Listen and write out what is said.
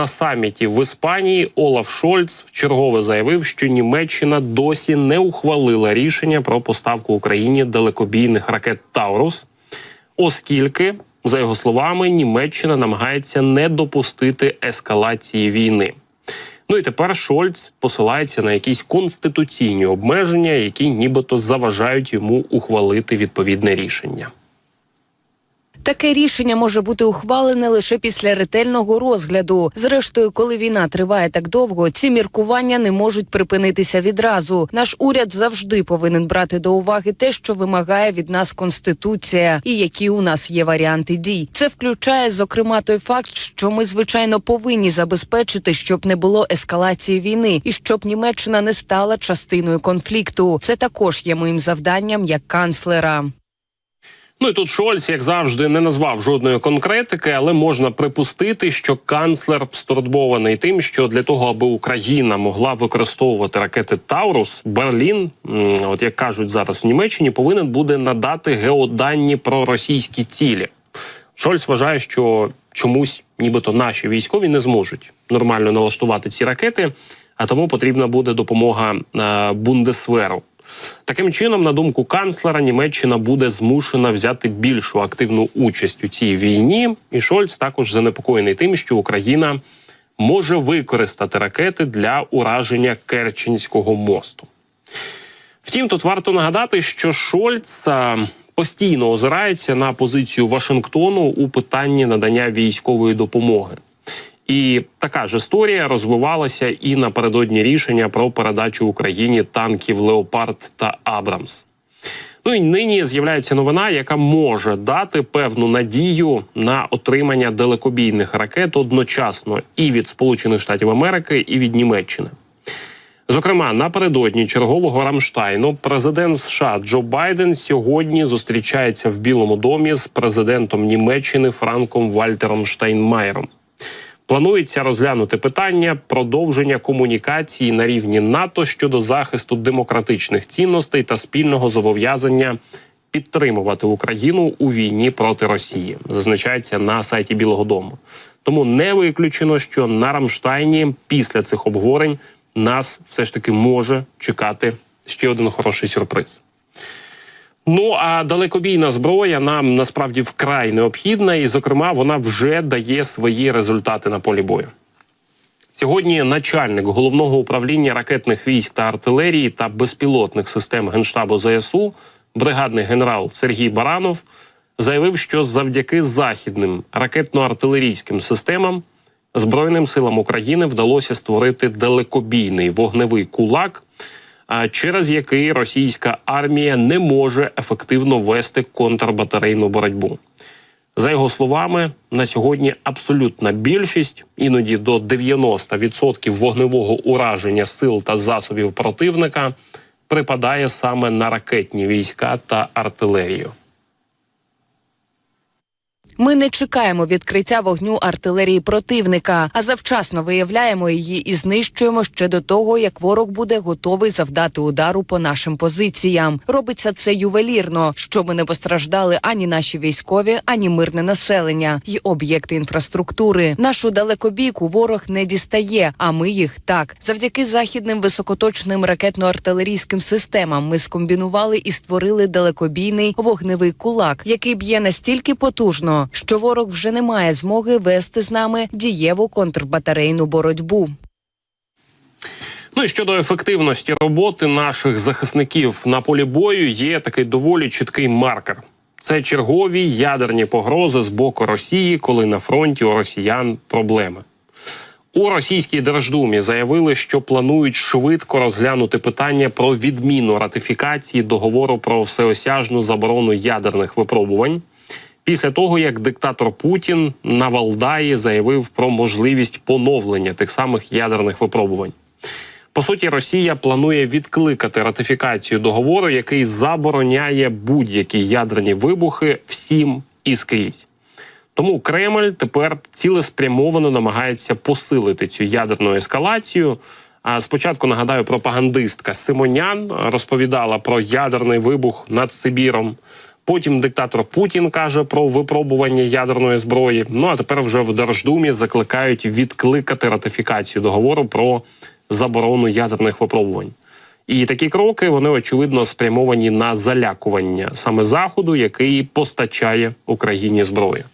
На саміті в Іспанії Олаф Шольц вчергове заявив, що Німеччина досі не ухвалила рішення про поставку Україні далекобійних ракет Таурус, оскільки, за його словами, Німеччина намагається не допустити ескалації війни. Ну і тепер Шольц посилається на якісь конституційні обмеження, які нібито заважають йому ухвалити відповідне рішення. Таке рішення може бути ухвалене лише після ретельного розгляду. Зрештою, коли війна триває так довго, ці міркування не можуть припинитися відразу. Наш уряд завжди повинен брати до уваги те, що вимагає від нас конституція, і які у нас є варіанти дій. Це включає зокрема той факт, що ми звичайно повинні забезпечити, щоб не було ескалації війни, і щоб Німеччина не стала частиною конфлікту. Це також є моїм завданням як канцлера. Ну і тут Шольц, як завжди, не назвав жодної конкретики, але можна припустити, що канцлер стурбований тим, що для того, аби Україна могла використовувати ракети Таурус, Берлін, от як кажуть зараз в Німеччині, повинен буде надати геоданні про російські цілі. Шольц вважає, що чомусь, нібито наші військові не зможуть нормально налаштувати ці ракети, а тому потрібна буде допомога е, Бундесверу. Таким чином, на думку канцлера, Німеччина буде змушена взяти більшу активну участь у цій війні. І Шольц також занепокоєний тим, що Україна може використати ракети для ураження Керченського мосту. Втім, тут варто нагадати, що Шольц постійно озирається на позицію Вашингтону у питанні надання військової допомоги. І така ж історія розвивалася і напередодні рішення про передачу Україні танків Леопард та Абрамс. Ну і нині з'являється новина, яка може дати певну надію на отримання далекобійних ракет одночасно і від Сполучених Штатів Америки, і від Німеччини. Зокрема, напередодні чергового Рамштайну президент США Джо Байден сьогодні зустрічається в Білому домі з президентом Німеччини Франком Вальтером Штайнмаєром. Планується розглянути питання продовження комунікації на рівні НАТО щодо захисту демократичних цінностей та спільного зобов'язання підтримувати Україну у війні проти Росії. Зазначається на сайті Білого Дому. Тому не виключено, що на Рамштайні після цих обговорень нас все ж таки може чекати ще один хороший сюрприз. Ну а далекобійна зброя нам насправді вкрай необхідна, і, зокрема, вона вже дає свої результати на полі бою. Сьогодні начальник головного управління ракетних військ та артилерії та безпілотних систем генштабу ЗСУ, бригадний генерал Сергій Баранов, заявив, що завдяки західним ракетно-артилерійським системам Збройним силам України вдалося створити далекобійний вогневий кулак через який російська армія не може ефективно вести контрбатарейну боротьбу. За його словами, на сьогодні абсолютна більшість, іноді до 90% вогневого ураження сил та засобів противника припадає саме на ракетні війська та артилерію. Ми не чекаємо відкриття вогню артилерії противника, а завчасно виявляємо її і знищуємо ще до того, як ворог буде готовий завдати удару по нашим позиціям. Робиться це ювелірно, щоб не постраждали ані наші військові, ані мирне населення і об'єкти інфраструктури. Нашу далекобійку ворог не дістає, а ми їх так. Завдяки західним високоточним ракетно-артилерійським системам ми скомбінували і створили далекобійний вогневий кулак, який б'є настільки потужно що ворог вже не має змоги вести з нами дієву контрбатарейну боротьбу. Ну і щодо ефективності роботи наших захисників на полі бою, є такий доволі чіткий маркер. Це чергові ядерні погрози з боку Росії, коли на фронті у росіян проблеми. У російській держдумі заявили, що планують швидко розглянути питання про відміну ратифікації договору про всеосяжну заборону ядерних випробувань після того, як диктатор Путін на Валдаї заявив про можливість поновлення тих самих ядерних випробувань. По суті, Росія планує відкликати ратифікацію договору, який забороняє будь-які ядерні вибухи всім і скрізь. Тому Кремль тепер цілеспрямовано намагається посилити цю ядерну ескалацію. А спочатку нагадаю, пропагандистка Симонян розповідала про ядерний вибух над Сибіром. Потім диктатор Путін каже про випробування ядерної зброї. Ну а тепер вже в Держдумі закликають відкликати ратифікацію договору про заборону ядерних випробувань. І такі кроки вони очевидно спрямовані на залякування саме заходу, який постачає Україні зброю.